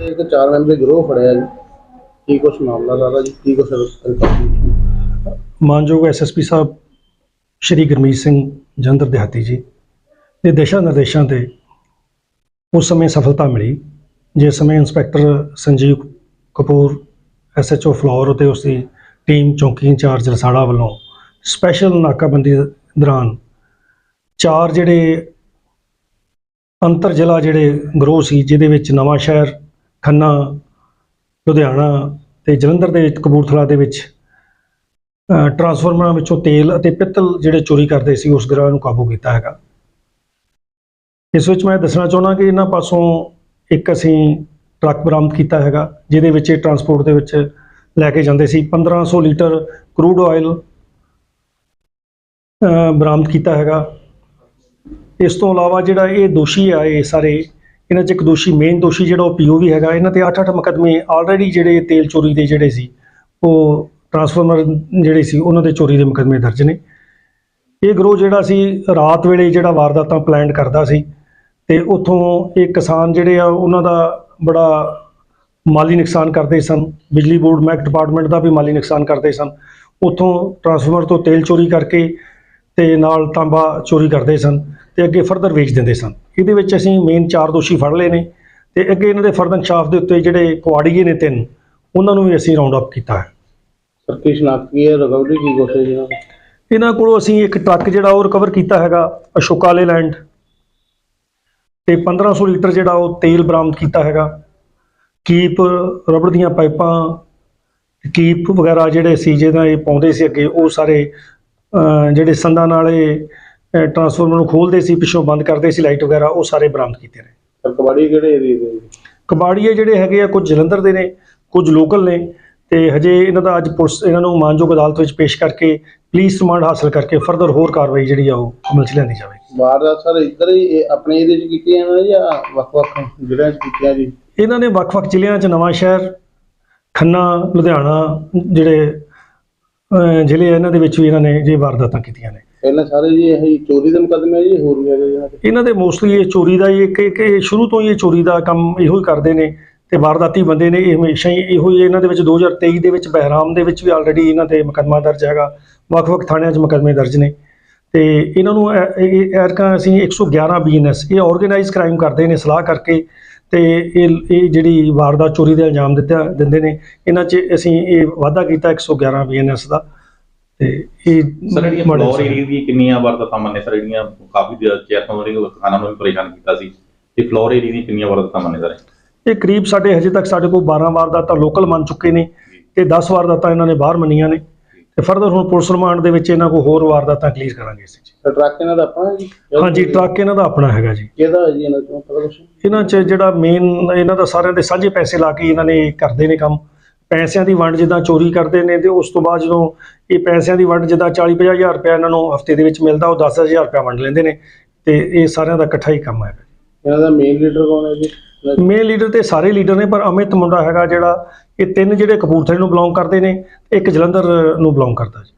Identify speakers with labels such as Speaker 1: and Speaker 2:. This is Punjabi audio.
Speaker 1: ਇੱਕ ਚਾਰ ਮੈਂਬਰੀ ਗਰੋਹ ਫੜਿਆ ਜੀ ਕੀ ਕੁਛ ਮਾਮਲਾ ਦਾਦਾ ਜੀ ਕੀ ਕੁਛ ਰਿਪੋਰਟ
Speaker 2: ਮਾਨਯੋਗ ਐਸਐਸਪੀ ਸਾਹਿਬ ਸ਼੍ਰੀ ਗੁਰਮੀਤ ਸਿੰਘ ਜੰਦਰ ਦਿਹਾਤੀ ਜੀ ਦੇ ਦਿਸ਼ਾ ਨਿਰਦੇਸ਼ਾਂ ਤੇ ਉਸ ਸਮੇਂ ਸਫਲਤਾ ਮਿਲੀ, ਜਿਸ ਸਮੇਂ ਇੰਸਪੈਕਟਰ ਸੰਜੀਵ ਕਪੂਰ ਐਸਐਚਓ ਫਲੋਰ ਅਤੇ ਉਸ ਦੀ ਟੀਮ ਚੌਂਕੀ ਇੰਚਾਰਜ ਰਸਾੜਾ ਵੱਲੋਂ ਸਪੈਸ਼ਲ ਨਾਕਾਬੰਦੀ ਦੌਰਾਨ ਚਾਰ ਜਿਹੜੇ ਅੰਤਰ ਜ਼ਿਲ੍ਹਾ ਜਿਹੜੇ ਗਰੋਹ ਸੀ, ਜਿਹਦੇ ਵਿੱਚ ਨਵਾਂ ਸ਼ਹਿਰ ਖੰਨਾ, ਲੁਧਿਆਣਾ ਤੇ ਜਲੰਧਰ ਦੇ ਵਿੱਚ ਕਪੂਰਥਲਾ ਦੇ ਵਿੱਚ ਟਰਾਂਸਫਾਰਮਰਾਂ ਵਿੱਚੋਂ ਤੇਲ ਅਤੇ ਪਿੱਤਲ ਜਿਹੜੇ ਚੋਰੀ ਕਰਦੇ ਸੀ, ਉਸ ਗਰੋਹ ਨੂੰ ਕਾਬੂ ਕੀਤਾ ਹੈਗਾ। ਇਸ ਵਿੱਚ ਮੈਂ ਦੱਸਣਾ ਚਾਹੁੰਦਾ ਕਿ ਇਹਨਾਂ ਪਾਸੋਂ ਇੱਕ ਅਸੀਂ ਟਰੱਕ ਬਰਾਮਦ ਕੀਤਾ ਹੈਗਾ, ਜਿਹਦੇ ਵਿੱਚ ਇਹ ਟਰਾਂਸਪੋਰਟ ਦੇ ਵਿੱਚ ਲੈ ਕੇ ਜਾਂਦੇ ਸੀ। 1500 ਲੀਟਰ ਕਰੂਡ ਆਇਲ ਬਰਾਮਦ ਕੀਤਾ ਹੈਗਾ। ਇਸ ਤੋਂ ਇਲਾਵਾ ਜਿਹੜਾ ਇਹ ਦੋਸ਼ੀ ਆ, ਇਹ ਸਾਰੇ, ਇਹਨਾਂ 'ਚ ਇੱਕ ਦੋਸ਼ੀ ਮੇਨ ਦੋਸ਼ੀ ਜਿਹੜਾ ਉਹ ਪੀਓਵੀ ਹੈਗਾ। ਇਹਨਾਂ ਤੇ 8-8 ਮੁਕੱਦਮੇ ਆਲਰੇਡੀ ਜਿਹੜੇ ਤੇਲ ਚੋਰੀ ਦੇ ਜਿਹੜੇ ਸੀ, ਉਹ ਟਰਾਂਸਫਾਰਮਰ ਜਿਹੜੇ ਸੀ, ਉਹਨਾਂ ਦੇ ਚੋਰੀ ਦੇ ਮੁਕੱਦਮੇ ਦਰਜ ਨੇ। ਇਹ ਗਰੋਹ ਜਿਹੜਾ ਸੀ, ਰਾਤ ਵੇਲੇ ਜਿਹੜਾ ਵਾਰਦਾਤਾਂ ਪਲਾਨ ਕਰਦਾ ਸੀ ਤੇ ਉੱਥੋਂ ਇਹ ਕਿਸਾਨ ਜਿਹੜੇ ਆ, ਉਹਨਾਂ ਦਾ ਬੜਾ ਮਾਲੀ ਨੁਕਸਾਨ ਕਰਦੇ ਸਨ। ਬਿਜਲੀ ਬੋਰਡ, ਮਹਿਕ ਡਿਪਾਰਟਮੈਂਟ ਦਾ ਵੀ ਮਾਲੀ ਨੁਕਸਾਨ ਕਰਦੇ ਸਨ। ਉੱਥੋਂ ਟਰਾਂਸਫਾਰਮਰ ਤੋਂ ਤੇਲ ਚੋਰੀ ਕਰਕੇ ਤੇ ਨਾਲ ਤਾਂਬਾ ਚੋਰੀ ਕਰਦੇ ਸਨ ਤੇ ਅੱਗੇ ਫਰਦਰ ਵੇਚ ਦਿੰਦੇ ਸਨ। ਇਹਦੇ ਵਿੱਚ ਅਸੀਂ ਮੇਨ ਚਾਰ ਦੋਸ਼ੀ ਫੜ ਲਏ ਨੇ ਤੇ ਅੱਗੇ ਇਹਨਾਂ ਦੇ ਫਰਦਰ ਸ਼ਾਫ ਦੇ ਉੱਤੇ ਜਿਹੜੇ ਕੁਆੜੀਏ ਨੇ ਤਿੰਨ, ਉਹਨਾਂ ਨੂੰ ਵੀ ਅਸੀਂ ਰਾਉਂਡ ਅਪ ਕੀਤਾ ਹੈ।
Speaker 1: ਸ਼ਨਾਖਤ ਕੀ ਹੈ ਰਿਕਵਰੀ ਕੀ ਇਹਨਾਂ ਦੀ?
Speaker 2: ਇਹਨਾਂ ਕੋਲੋਂ ਅਸੀਂ ਇੱਕ ਟਰੱਕ ਜਿਹੜਾ ਉਹ ਰਿਕਵਰ ਕੀਤਾ ਹੈਗਾ ਅਸ਼ੋਕਾਲੇ ਲੈਂਡ ਤੇ 1500 ਲੀਟਰ ਜਿਹੜਾ ਉਹ ਤੇਲ ਬਰਾਮਦ ਕੀਤਾ ਹੈਗਾ ਕੀਪ ਰਬੜ ਦੀਆਂ ਪਾਈਪਾਂ ਕੀਪ ਵਗੈਰਾ ਜਿਹੜੇ ਸੀ ਜਿਹਦਾ ਇਹ ਪਾਉਂਦੇ ਸੀ ਅੱਗੇ ਉਹ ਸਾਰੇ ਜਿਹੜੇ ਸੰਦਾਂ ਨਾਲ ਇਹ ਟਰਾਂਸਫਾਰਮਰ ਨੂੰ ਖੋਲਦੇ ਸੀ ਪਿੱਛੋਂ ਬੰਦ ਕਰਦੇ ਸੀ ਲਾਈਟ ਵਗੈਰਾ ਉਹ ਸਾਰੇ ਬਰਾਮਦ ਕੀਤੇ ਨੇ
Speaker 1: ਕਬਾੜੀ ਕਿਹੜੇ ਏਰੀਏ ਦੇ ਜੀ?
Speaker 2: ਕਬਾੜੀਏ ਜਿਹੜੇ ਹੈਗੇ ਆ ਕੁਝ ਜਲੰਧਰ ਦੇ ਨੇ ਕੁਝ ਲੋਕਲ ਨੇ ਤੇ ਹਜੇ ਇਹਨਾਂ ਦਾ ਅੱਜ ਪੁਲਿਸ ਇਹਨਾਂ ਨੂੰ ਮਾਨਯੋਗ ਅਦਾਲਤ ਵਿੱਚ ਪੇਸ਼ ਕਰਕੇ ਪੁਲਿਸ ਰਿਮਾਂਡ ਹਾਸਲ ਕਰਕੇ ਫਰਦਰ ਹੋਰ ਕਾਰਵਾਈ ਜਿਹੜੀ ਆ ਉਹ ਅਮਲ 'ਚ ਲਿਆਂਦੀ ਜਾਵੇਗੀ।
Speaker 1: ਵਾਰਦਾਤ ਸਰ ਇੱਧਰ ਹੀ ਇਹ ਆਪਣੇ ਏਰੀਏ 'ਚ ਕੀਤੀਆਂ ਨੇ ਜਾਂ ਵੱਖ-ਵੱਖ ਜ਼ਿਲ੍ਹਿਆਂ 'ਚ ਕੀਤੀਆਂ ਜੀ?
Speaker 2: ਇਹਨਾਂ ਨੇ ਵੱਖ-ਵੱਖ ਜ਼ਿਲ੍ਹਿਆਂ 'ਚ ਨਵਾਂ ਸ਼ਹਿਰ ਖੰਨਾ ਲੁਧਿਆਣਾ ਜਿਹੜੇ ਜ਼ਿਲ੍ਹੇ ਇਹਨਾਂ ਦੇ ਵਿੱਚ ਵੀ ਇਹਨਾਂ ਨੇ ਜੇ ਵਾਰਦਾਤਾਂ ਕੀਤੀਆਂ ਨੇ।
Speaker 1: ਪਹਿਲਾਂ ਸਾਰੇ ਜੀ ਇਹ ਚੋਰੀ ਦੇ ਮੁਕੱਦਮੇ ਜੀ ਹੋਰ ਵੀ ਹੈਗੇ ਇਹਨਾਂ ਦੇ
Speaker 2: ਇਹਨਾਂ ਮੋਸਟਲੀ ਇਹ ਚੋਰੀ ਦਾ ਇਹ ਸ਼ੁਰੂ ਤੋਂ ਹੀ ਇਹ ਚੋਰੀ ਦਾ ਕੰਮ ਇਹੋ ਹੀ ਕਰਦੇ ਨੇ। ਤੇ ਵਾਰਦਾਤੀ ਬੰਦੇ ਨੇ ਇਹ ਹਮੇਸ਼ਾ ਹੀ ਇਹੋ ਹੀ ਇਹਨਾਂ ਦੇ ਵਿੱਚ 2023 ਦੇ ਵਿੱਚ ਬਹਿਰਾਮ ਦੇ ਵਿੱਚ ਵੀ ਆਲਰੇਡੀ ਇਹਨਾਂ ਤੇ ਮੁਕੱਦਮਾ ਦਰਜ ਹੈਗਾ। ਵੱਖ-ਵੱਖ ਥਾਣਿਆਂ 'ਚ ਮੁਕੱਦਮੇ ਦਰਜ ਨੇ। ਤੇ ਇਹਨਾਂ ਨੂੰ ਇਹ- ਇਹ ਐਰਕਾ ਅਸੀਂ 111 ਬੀਐਨਐਸ ਇਹ ਆਰਗੇਨਾਈਜ਼ ਕ੍ਰਾਈਮ ਕਰਦੇ ਨੇ ਸਲਾਹ ਕਰਕੇ ਤੇ ਇਹ ਇਹ ਜਿਹੜੀ ਵਾਰਦਾਤ ਚੋਰੀ ਦੇ ਇਲਜ਼ਾਮ ਦਿੱਤਾ ਦਿੰਦੇ ਨੇ ਇਹਨਾਂ 'ਚ ਅਸੀਂ ਇਹ ਵਾਅਦਾ ਕੀਤਾ 111 ਬੀਐਨਐਸ ਦਾ। ਤੇ ਇਹ
Speaker 3: ਸਰ ਜਿਹੜੀਆਂ ਫਲੋਰ। ਏਰੀਆ ਦੀ ਕਿੰਨੀਆਂ ਵਾਰਦਾਤਾਂ ਮੰਨੇ ਸਰ ਜਿਹੜੀਆਂ ਕਾਫੀ ਚਿਰ ਤੋਂ ਜਿਹੜੀਆਂ ਕਿਸਾਨਾਂ ਨੂੰ ਪਰੇਸ਼ਾਨ ਕੀਤਾ ਸੀ। ਤੇ ਫਲੋਰ ਏਰੀਆ ਦੀ ਕਿੰਨੀਆਂ ਵਾਰਦਾਤਾਂ ਮੰਨੇ ਸਰ
Speaker 2: ਇਹ ਕਰੀਬ ਸਾਡੇ ਹਜੇ ਤੱਕ ਸਾਡੇ ਕੋਲ 12 ਵਾਰਦਾਤਾਂ ਲੋਕਲ ਮੰਨ ਚੁੱਕੇ ਨੇ ਤੇ 10 ਵਾਰਦਾਤਾਂ ਇਹਨਾਂ ਨੇ ਬਾਹਰ ਮੰਨੀਆਂ ਨੇ। ਤੇ ਫਰਦਰ ਹੁਣ ਪੁਲਿਸ ਰਿਮਾਂਡ ਦੇ ਵਿੱਚ ਇਹਨਾਂ ਕੋਲ ਹੋਰ ਵਾਰਦਾਤਾਂ ਕਲੀਅਰ ਕਰਾਂਗੇ ਅਸੀਂ ਜੀ।
Speaker 1: ਟਰੱਕ ਇਹਨਾਂ ਦਾ ਆਪਣਾ ਹੈ ਜੀ?
Speaker 2: ਹਾਂਜੀ ਟਰੱਕ ਇਹਨਾਂ ਦਾ ਆਪਣਾ ਹੈਗਾ ਜੀ।
Speaker 1: ਕਿਹਦਾ ਜੀ ਇਹਨਾਂ ਤੋਂ ਪਤਾ ਕੁਛ?
Speaker 2: ਇਹਨਾਂ 'ਚ ਜਿਹੜਾ ਮੇਨ ਇਹਨਾਂ ਦਾ ਸਾਰਿਆਂ ਦੇ ਸਾਂਝੇ ਪੈਸੇ ਲਾ ਕੇ ਇਹਨਾਂ ਨੇ ਕਰਦੇ ਨੇ ਕੰਮ। ਪੈਸਿਆਂ ਦੀ ਵੰਡ ਜਿੱਦਾਂ ਚੋਰੀ ਕਰਦੇ ਨੇ ਤੇ ਉਸ ਤੋਂ ਬਾਅਦ ਜਦੋਂ ਇਹ ਪੈਸਿਆਂ ਦੀ ਵੰਡ ਜਿੱਦਾਂ 40 50 ਹਜ਼ਾਰ ਰੁਪਇਆ ਇਹਨਾਂ ਨੂੰ ਹਫ਼ਤੇ ਦੇ ਵਿੱਚ ਮਿਲਦਾ ਉਹ 10 ਹਜ਼ਾਰ ਰੁਪਇਆ ਵੰਡ ਲੈਂਦੇ ਨੇ ਤੇ ਇਹ ਸਾਰਿਆਂ ਦਾ ਇਕੱਠਾ ਹੀ ਕੰਮ ਹੈ
Speaker 1: ਇਹਨਾਂ ਦਾ ਮੇਨ ਲੀਡਰ ਕੌਣ ਹੈ ਜੀ?
Speaker 2: ਮੇਨ ਲੀਡਰ ਤੇ ਸਾਰੇ ਲੀਡਰ ਨੇ, ਪਰ ਅਮਿਤ ਮੁੰਡਾ ਹੈਗਾ ਜਿਹੜਾ, ਇਹ ਤਿੰਨ ਜਿਹੜੇ ਕਪੂਰਥਲੇ ਨੂੰ ਬਿਲੋਂਗ ਕਰਦੇ ਨੇ ਇੱਕ ਜਲੰਧਰ ਨੂੰ ਬਿਲੋਂਗ ਕਰਦਾ ਜੀ।